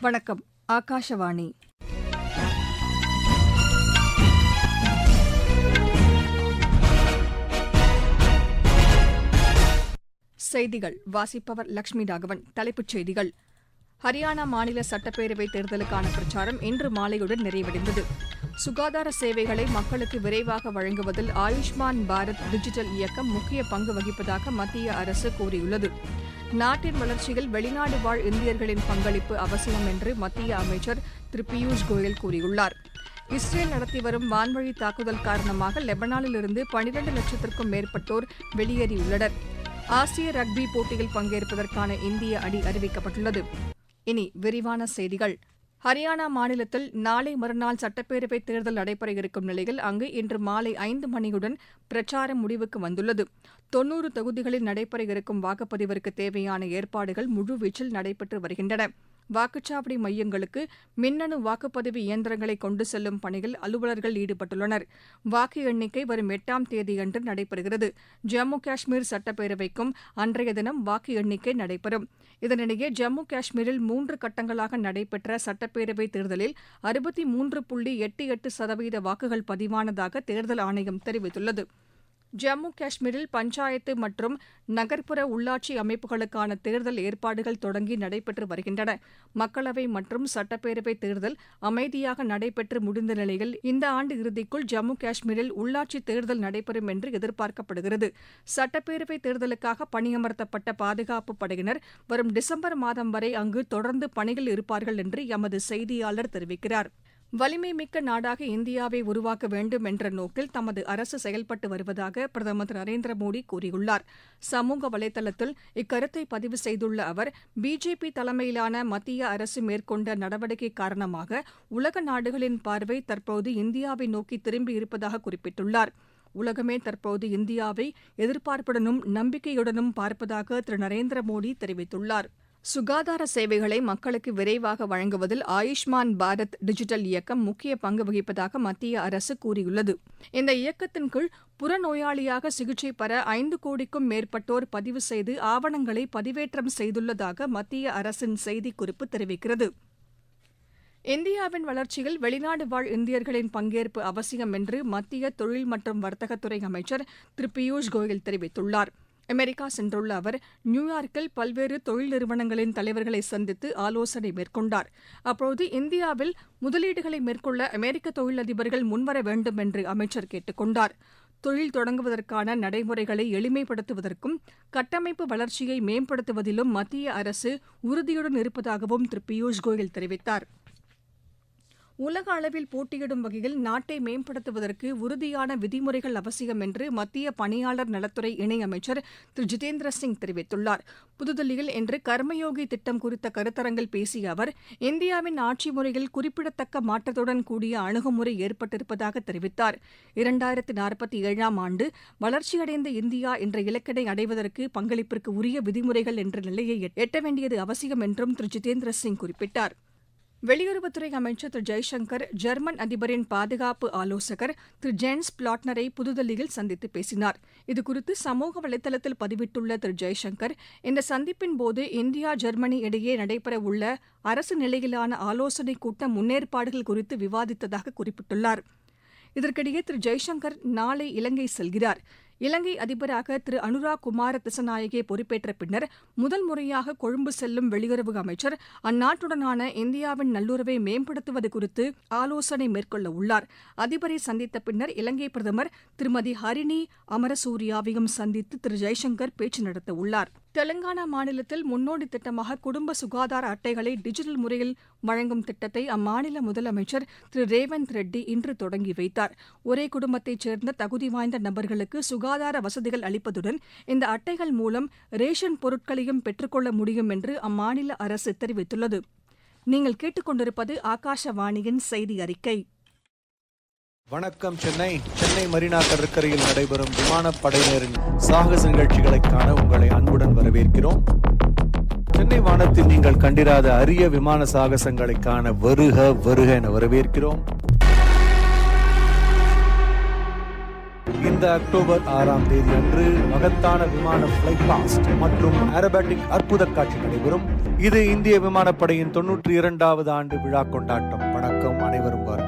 வணக்கம் ஆகாஷவாணி. செய்திகள் வாசிப்பவர் லட்சுமி ராகவன் தலைப்புச் செய்திகள். ஹரியானா மாநில சட்டப்பேரவைத் தேர்தலுக்கான பிரச்சாரம் இன்று மாலையுடன் நிறைவடைந்தது. சுகாதார சேவைகளை மக்களுக்கு விரைவாக வழங்குவதில் ஆயுஷ்மான் பாரத் டிஜிட்டல் இயக்கம் முக்கிய பங்கு வகிப்பதாக மத்திய அரசு கூறியுள்ளது. நாட்டின் வளர்ச்சியில் வெளிநாடு வாழ் இந்தியர்களின் பங்களிப்பு அவசியம் என்று மத்திய அமைச்சர் திரு பியூஷ் கோயல் கூறியுள்ளார். இஸ்ரேல் நடத்தி வரும் வான்வழி தாக்குதல் காரணமாக லெபனானிலிருந்து பனிரண்டு லட்சத்திற்கும் மேற்பட்டோர் வெளியேறியுள்ளனர். ஆசிய ரக்பி போட்டியில் பங்கேற்பதற்கான இந்திய அணி அறிவிக்கப்பட்டுள்ளது. இனி விரிவான செய்திகள். ஹரியானா மாநிலத்தில் நாளை மறுநாள் சட்டப்பேரவைத் தேர்தல் நடைபெற இருக்கும் நிலையில் அங்கு இன்று மாலை ஐந்து மணியுடன் பிரச்சாரம் முடிவுக்கு வந்துள்ளது. தொன்னூறு தொகுதிகளில் நடைபெற இருக்கும் வாக்குப்பதிவிற்கு தேவையான ஏற்பாடுகள் முழுவீச்சில் நடைபெற்று வருகின்றன. வாக்குச்சாவடி மையங்களுக்கு மின்னணு வாக்குப்பதிவு இயந்திரங்களை கொண்டு செல்லும் பணியில் அலுவலர்கள் ஈடுபட்டுள்ளனர். வாக்கு எண்ணிக்கை வரும் எட்டாம் தேதியன்று நடைபெறுகிறது. ஜம்மு காஷ்மீர் சட்டப்பேரவைக்கும் அன்றைய தினம் வாக்கு எண்ணிக்கை நடைபெறும். இதனிடையே ஜம்மு காஷ்மீரில் மூன்று கட்டங்களாக நடைபெற்ற சட்டப்பேரவை தேர்தலில் அறுபத்தி மூன்று புள்ளி எட்டு எட்டு சதவீத வாக்குகள் பதிவானதாக தேர்தல் ஆணையம் தெரிவித்துள்ளது. ஜம்மு காஷ்மீரில் பஞ்சாயத்து மற்றும் நகர்ப்புற உள்ளாட்சி அமைப்புகளுக்கான தேர்தல் ஏற்பாடுகள் தொடங்கி நடைபெற்று வருகின்றன. மக்களவை மற்றும் சட்டப்பேரவைத் தேர்தல் அமைதியாக நடைபெற்று முடிந்த நிலையில் இந்த ஆண்டு இறுதிக்குள் ஜம்மு காஷ்மீரில் உள்ளாட்சி தேர்தல் நடைபெறும் என்று எதிர்பார்க்கப்படுகிறது. சட்டப்பேரவைத் தேர்தலுக்காக பணியமர்த்தப்பட்ட பாதுகாப்பு படையினர் வரும் டிசம்பர் மாதம் வரை அங்கு தொடர்ந்து பணியில் இருப்பார்கள் என்று எமது செய்தியாளர் தெரிவிக்கிறார். வலிமை மிக்க நாடாக இந்தியாவை உருவாக்க வேண்டும் என்ற நோக்கில் தமது அரசு செயல்பட்டு வருவதாக பிரதமர் திரு நரேந்திர மோடி கூறியுள்ளார். சமூக வலைதளத்தில் இக்கருத்தை பதிவு செய்துள்ள அவர் பிஜேபி தலைமையிலான மத்திய அரசு மேற்கொண்ட நடவடிக்கை காரணமாக உலக நாடுகளின் பார்வை தற்போது இந்தியாவை நோக்கி திரும்பி இருப்பதாக குறிப்பிட்டுள்ளார். உலகமே தற்போது இந்தியாவை எதிர்பார்ப்புடனும் நம்பிக்கையுடனும் பார்ப்பதாக திரு நரேந்திர மோடி தெரிவித்துள்ளார். சுகாதார சேவைகளை மக்களுக்கு விரைவாக வழங்குவதில் ஆயுஷ்மான் பாரத் டிஜிட்டல் இயக்கம் முக்கிய பங்கு வகிப்பதாக மத்திய அரசு கூறியுள்ளது. இந்த இயக்கத்தின் கீழ் புறநோயாளியாக சிகிச்சை பெற ஐந்து கோடிக்கும் மேற்பட்டோர் பதிவு செய்து ஆவணங்களை பதிவேற்றம் செய்துள்ளதாக மத்திய அரசின் செய்திக்குறிப்பு தெரிவிக்கிறது. இந்தியாவின் வளர்ச்சியில் வெளிநாடு வாழ் இந்தியர்களின் பங்கேற்பு அவசியம் என்று மத்திய தொழில் மற்றும் வர்த்தகத்துறை அமைச்சர் திரு பியூஷ் கோயல் தெரிவித்துள்ளார். அமெரிக்கா சென்றுள்ள அவர் நியூயார்க்கில் பல்வேறு தொழில் நிறுவனங்களின் தலைவர்களை சந்தித்து ஆலோசனை மேற்கொண்டார். அப்போது இந்தியாவில் முதலீடுகளை மேற்கொள்ள அமெரிக்க தொழிலதிபர்கள் முன்வர வேண்டும் என்று அமைச்சர் கேட்டுக் கொண்டார். தொழில் தொடங்குவதற்கான நடைமுறைகளை எளிமைப்படுத்துவதற்கும் கட்டமைப்பு வளர்ச்சியை மேம்படுத்துவதிலும் மத்திய அரசு உறுதியுடன் இருப்பதாகவும் திரு. பியூஷ் கோயல் தெரிவித்தார். உலக அளவில் போட்டியிடும் வகையில் நாட்டை மேம்படுத்துவதற்கு உறுதியான விதிமுறைகள் அவசியம் என்று மத்திய பணியாளர் நலத்துறை இணையமைச்சர் திரு. ஜிதேந்திர சிங் தெரிவித்துள்ளார். புதுதில்லியில் இன்று கர்மயோகி திட்டம் குறித்த கருத்தரங்கில் பேசிய அவர் இந்தியாவின் ஆட்சி முறையில் குறிப்பிடத்தக்க மாற்றத்துடன் கூடிய அணுகுமுறை ஏற்பட்டிருப்பதாக தெரிவித்தார். இரண்டாயிரத்தி நாற்பத்தி ஏழாம் ஆண்டு வளர்ச்சியடைந்த இந்தியா என்ற இலக்கினை அடைவதற்கு பங்களிப்பிற்கு உரிய விதிமுறைகள் என்ற நிலையை எட்ட வேண்டியது அவசியம் என்றும் திரு. ஜிதேந்திர சிங் குறிப்பிட்டார். வெளியுறவுத்துறை அமைச்சர் திரு ஜெய்சங்கர் ஜெர்மன் அதிபரின் பாதுகாப்பு ஆலோசகர் திரு ஜென்ஸ் பிளாட்னரை புதுதில்லியில் சந்தித்து பேசினார். இதுகுறித்து சமூக வலைதளத்தில் பதிவிட்டுள்ள திரு ஜெய்சங்கர் இந்த சந்திப்பின் போது இந்தியா ஜெர்மனி இடையே நடைபெறவுள்ள அரசு நிலையிலான ஆலோசனைக் கூட்ட முன்னேற்பாடுகள் குறித்து விவாதித்ததாக குறிப்பிட்டுள்ளார். இதற்கிடையே திரு ஜெய்சங்கர் நாளை இலங்கை செல்கிறார். இலங்கை அதிபராக திரு அனுரா குமார திசநாயகே பொறுப்பேற்ற பின்னர் முதல் முறையாக கொழும்பு செல்லும் வெளியுறவு அமைச்சர் அந்நாட்டுடனான இந்தியாவின் நல்லுறவை மேம்படுத்துவது குறித்து ஆலோசனை மேற்கொள்ள உள்ளார். அதிபரை சந்தித்த பின்னர் இலங்கை பிரதமர் திருமதி ஹரிணி அமரசூரியாவையும் சந்தித்து திரு ஜெய்சங்கர் பேச்சு நடத்த உள்ளாா் தெலங்கானா மாநிலத்தில் முன்னோடி திட்டமாக குடும்ப சுகாதார அட்டைகளை டிஜிட்டல் முறையில் வழங்கும் திட்டத்தை அம்மாநில முதலமைச்சர் திரு ரேவந்த் ரெட்டி இன்று தொடங்கி வைத்தார். ஒரே குடும்பத்தைச் சேர்ந்த தகுதி வாய்ந்த நபர்களுக்கு சுகாதார வசதிகள் அளிப்பதுடன் இந்த அட்டைகள் மூலம் ரேஷன் பொருட்களையும் பெற்றுக்கொள்ள முடியும் என்று அம்மாநில அரசு தெரிவித்துள்ளது. நீங்கள் கேட்டுக்கொண்டிருப்பது ஆகாஷவாணியின் செய்தி அறிக்கை. வணக்கம் சென்னை. சென்னை மரீனா கடற்கரையில் நடைபெறும் விமானப்படையினரின் சாகச நிகழ்ச்சிகளை காண உங்களை அன்புடன் வரவேற்கிறோம். சென்னை வானத்தில் நீங்கள் கண்டிராத அரிய விமான சாகசங்களை காண வருக வருக என வரவேற்கிறோம். இந்த அக்டோபர் ஆறாம் தேதி அன்று மகத்தான விமான ஃபிளைட் பாஸ்ட் மற்றும் ஏரோபேட்டிக் அற்புத காட்சி நடைபெறும். இது இந்திய விமானப்படையின் தொன்னூற்றி இரண்டாவது ஆண்டு விழா கொண்டாட்டம். வணக்கம் அனைவரும் வரும்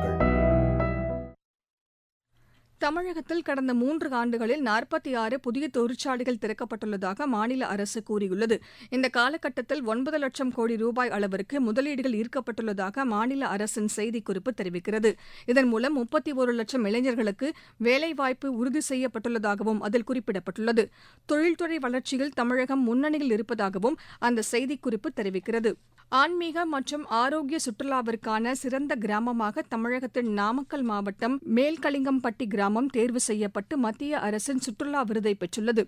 தமிழகத்தில் கடந்த மூன்று ஆண்டுகளில் நாற்பத்தி ஆறு புதிய தொழிற்சாலைகள் திறக்கப்பட்டுள்ளதாக மாநில அரசு கூறியுள்ளது. இந்த காலகட்டத்தில் ஒன்பது லட்சம் கோடி ரூபாய் அளவிற்கு முதலீடுகள் ஈர்க்கப்பட்டுள்ளதாக மாநில அரசின் செய்திக்குறிப்பு தெரிவிக்கிறது. இதன் மூலம் முப்பத்தி ஒரு லட்சம் இளைஞர்களுக்கு வேலைவாய்ப்பு உறுதி செய்யப்பட்டுள்ளதாகவும் அதில் குறிப்பிடப்பட்டுள்ளது. தொழில்துறை வளர்ச்சியில் தமிழகம் முன்னணியில் இருப்பதாகவும் அந்த செய்திக்குறிப்பு தெரிவிக்கிறது. ஆன்மீக மற்றும் ஆரோக்கிய சுற்றுலாவிற்கான சிறந்த கிராமமாக தமிழகத்தின் நாமக்கல் மாவட்டம் மேல்கலிங்கம்பட்டி கிராமம் தேர்வு செய்யப்பட்டு மத்திய அரசின் சுற்றுலா விருதை பெற்றுள்ளது.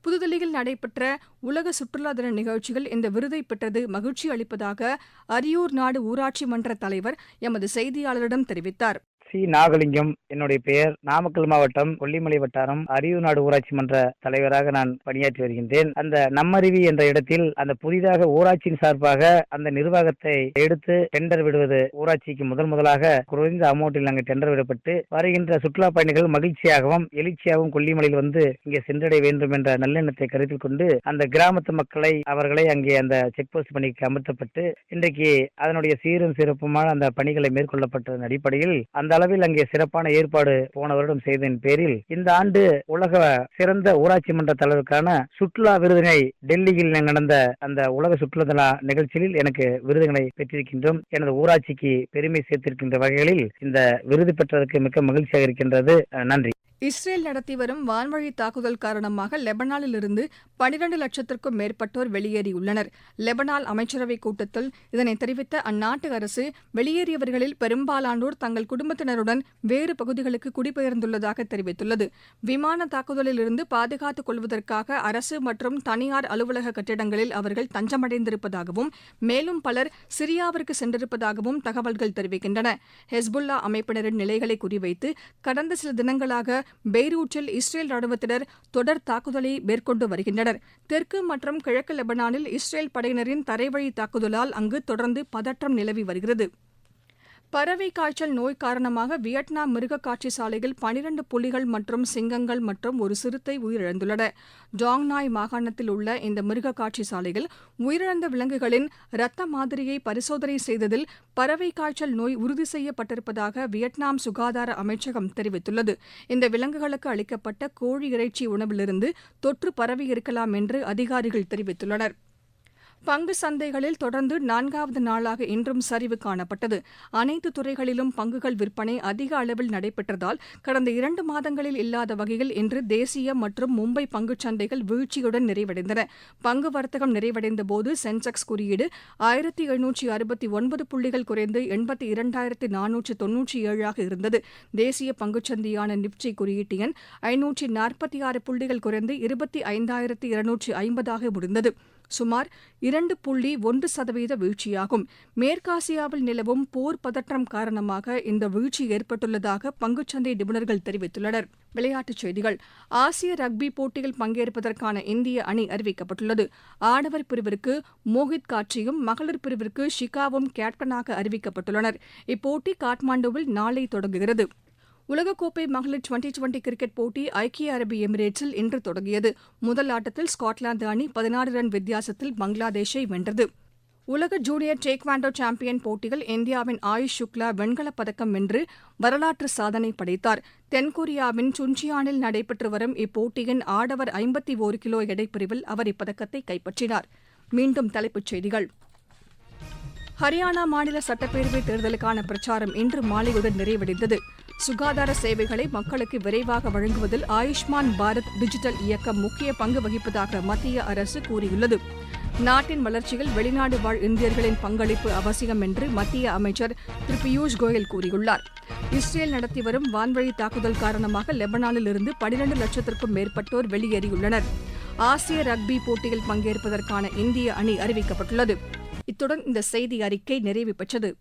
புதுதில்லியில் நடைபெற்ற உலக சுற்றுலா தின நிகழ்ச்சியில் இந்த விருதை பெற்றது மகிழ்ச்சி அளிப்பதாக அரியூர் நாடு ஊராட்சி மன்ற தலைவர் எமது செய்தியாளரிடம் தெரிவித்தார். சி. நாகலிங்கம் என்னுடைய பெயர். நாமக்கல் மாவட்டம் கொல்லிமலை வட்டாரம் அறிவு நாடு ஊராட்சி மன்ற தலைவராக நான் பணியாற்றி வருகின்றேன். அந்த நம்மருவி என்ற இடத்தில் அந்த புதிதாக ஊராட்சியின் சார்பாக அந்த நிர்வாகத்தை எடுத்து டெண்டர் விடுவது ஊராட்சிக்கு முதல் முதலாக குறைந்த அமௌண்ட்டில் அங்கு டெண்டர் விடப்பட்டு வருகின்ற சுற்றுலா பயணிகள் மகிழ்ச்சியாகவும் எழுச்சியாகவும் கொல்லிமலையில் வந்து இங்கே சென்றடைய வேண்டும் என்ற நல்லெண்ணத்தை கருத்தில் கொண்டு அந்த கிராமத்து மக்களை அவர்களை அங்கே அந்த செக் போஸ்ட் பணிக்கு அமர்த்தப்பட்டு இன்றைக்கு அதனுடைய சீரும் சிறப்புமான அந்த பணிகளை மேற்கொள்ளப்பட்டதன் அடிப்படையில் அந்த அளவில் அங்கே சிறப்பான ஏற்பாடு போன வருடம் செய்ததன் பேரில் இந்த ஆண்டு உலக சிறந்த ஊராட்சி மன்ற தலைவருக்கான சுற்றுலா விருதினை டெல்லியில் நடந்த அந்த உலக சுற்றுலா நிகழ்ச்சியில் எனக்கு விருதுகளை பெற்றிருக்கின்றோம். எனது ஊராட்சிக்கு பெருமை சேர்த்திருக்கின்ற வகைகளில் இந்த விருது பெற்றதற்கு மிக்க மகிழ்ச்சியாக இருக்கின்றது. நன்றி. இஸ்ரேல் நடத்தி வரும் வான்வழி தாக்குதல் காரணமாக லெபனானிலிருந்து பனிரண்டு லட்சத்திற்கும் மேற்பட்டோர் வெளியேறியுள்ளனர். லெபனான் அமைச்சரவைக் கூட்டத்தில் இதனை தெரிவித்த அந்நாட்டு அரசு வெளியேறியவர்களில் பெரும்பாலானோர் தங்கள் குடும்பத்தினருடன் வேறு பகுதிகளுக்கு குடிபெயர்ந்துள்ளதாக தெரிவித்துள்ளது. விமான தாக்குதலில் இருந்து பாதுகாத்துக் கொள்வதற்காக அரசு மற்றும் தனியார் அலுவலக கட்டிடங்களில் அவர்கள் தஞ்சமடைந்திருப்பதாகவும் மேலும் பலர் சிரியாவிற்கு சென்றிருப்பதாகவும் தகவல்கள் தெரிவிக்கின்றன. ஹெஸ்புல்லா அமைப்பினரின் நிலைகளை குறிவைத்து கடந்த சில தினங்களாக பெய்ரூட்டில் இஸ்ரேல் ராணுவத்தினர் தொடர் தாக்குதலை மேற்கொண்டு வருகின்றனர். தெற்கு மற்றும் கிழக்கு லெபனானில் இஸ்ரேல் படையினரின் தரைவழி தாக்குதலால் அங்கு தொடர்ந்து பதற்றம் நிலவி வருகிறது. பறவை காய்ச்சல் நோய் காரணமாக வியட்நாம் மிருக காட்சி சாலையில் பனிரண்டு புலிகள் மற்றும் சிங்கங்கள் மற்றும் ஒரு சிறுத்தை உயிரிழந்துள்ளன டாங்நாய் மாகாணத்தில் உள்ள இந்த மிருக காட்சி சாலையில் உயிரிழந்த விலங்குகளின் இரத்த மாதிரியை பரிசோதனை செய்ததில் பறவை காய்ச்சல் நோய் உறுதி செய்யப்பட்டிருப்பதாக வியட்நாம் சுகாதார அமைச்சகம் தெரிவித்துள்ளது. இந்த விலங்குகளுக்கு அளிக்கப்பட்ட கோழி இறைச்சி உணவிலிருந்து தொற்று பரவி இருக்கலாம் என்று அதிகாரிகள் தெரிவித்துள்ளனர். பங்கு சந்தைகளில் தொடர்ந்து நான்காவது நாளாக இன்றும் சரிவு காணப்பட்டது. அனைத்து துறைகளிலும் பங்குகள் விற்பனை அதிக அளவில் நடைபெற்றதால் கடந்த இரண்டு மாதங்களில் இல்லாத வகையில் இன்று தேசிய மற்றும் மும்பை பங்குச் சந்தைகள் வீழ்ச்சியுடன் நிறைவடைந்தன. பங்கு வர்த்தகம் நிறைவடைந்த போது சென்செக்ஸ் குறியீடு ஆயிரத்தி எழுநூற்றி அறுபத்தி ஒன்பது புள்ளிகள் குறைந்து எண்பத்தி இரண்டாயிரத்தி நானூற்றி தொன்னூற்றி ஏழாக இருந்தது. தேசிய பங்குச்சந்தையான நிப்டி குறியீட்டு எண் ஐநூற்றி நாற்பத்தி ஆறு புள்ளிகள் குறைந்து இருபத்தி ஐந்தாயிரத்தி இருநூற்றி ஐம்பதாக முடிந்தது. சுமார் இரண்டு புள்ளி ஒன்று சதவீத வீழ்ச்சியாகும். மேற்காசியாவில் நிலவும் போர் பதற்றம் காரணமாக இந்த வீழ்ச்சி ஏற்பட்டுள்ளதாக பங்குச்சந்தை நிபுணர்கள் தெரிவித்துள்ளனர். விளையாட்டுச் செய்திகள். ஆசிய ரக்பி போட்டியில் பங்கேற்பதற்கான இந்திய அணி அறிவிக்கப்பட்டுள்ளது. ஆடவர் பிரிவிற்கு மோஹித் காட்சியும் மகளிர் பிரிவிற்கு ஷிகாவும் கேப்டனாக அறிவிக்கப்பட்டுள்ளனர். இப்போட்டி காட்மாண்டுவில் நாளை தொடங்குகிறது. உலகக்கோப்பை மகளிர் டுவெண்டி டுவெண்டி கிரிக்கெட் போட்டி ஐக்கிய அரபு எமிரேட்ஸில் இன்று தொடங்கியது. முதல் ஆட்டத்தில் ஸ்காட்லாந்து அணி பதினாறு ரன் வித்தியாசத்தில் பங்களாதேஷை வென்றது. உலக ஜூனியர் டேக்வாண்டோ சாம்பியன் போட்டியில் இந்தியாவின் ஆயுஷ் சுக்லா வெண்கலப் பதக்கம் வென்று வரலாற்று சாதனை படைத்தார். தென்கொரியாவின் சுன்சியானில் நடைபெற்று வரும் இப்போட்டியின் ஆடவர் ஐம்பத்தி ஒரு கிலோ எடைப்பிரிவில் அவர் இப்பதக்கத்தை கைப்பற்றினார். மீண்டும் தலைப்புச் செய்திகள். ஹரியானா மாநில சட்டப்பேரவை தேர்தலுக்கான பிரச்சாரம் இன்று மாலையுடன் நிறைவடைந்தது. சுகாதார சேவைகளை மக்களுக்கு விரைவாக வழங்குவதில் ஆயுஷ்மான் பாரத் டிஜிட்டல் இயக்கம் முக்கிய பங்கு வகிப்பதாக மத்திய அரசு கூறியுள்ளது. நாட்டின் வளர்ச்சியில் வெளிநாடு வாழ் இந்தியர்களின் பங்களிப்பு அவசியம் என்று மத்திய அமைச்சர் திரு பியூஷ் கோயல் கூறியுள்ளார். இஸ்ரேல் நடத்தி வரும் வான்வழி தாக்குதல் காரணமாக லெபனானில் இருந்து பனிரண்டு லட்சத்திற்கும் மேற்பட்டோர் வெளியேறியுள்ளனர். ஆசிய ரக்பி போட்டியில் பங்கேற்பதற்கான இந்திய அணி அறிவிக்கப்பட்டுள்ளது. இத்துடன் இந்த செய்தி அறிக்கை நிறைவு பெற்றது.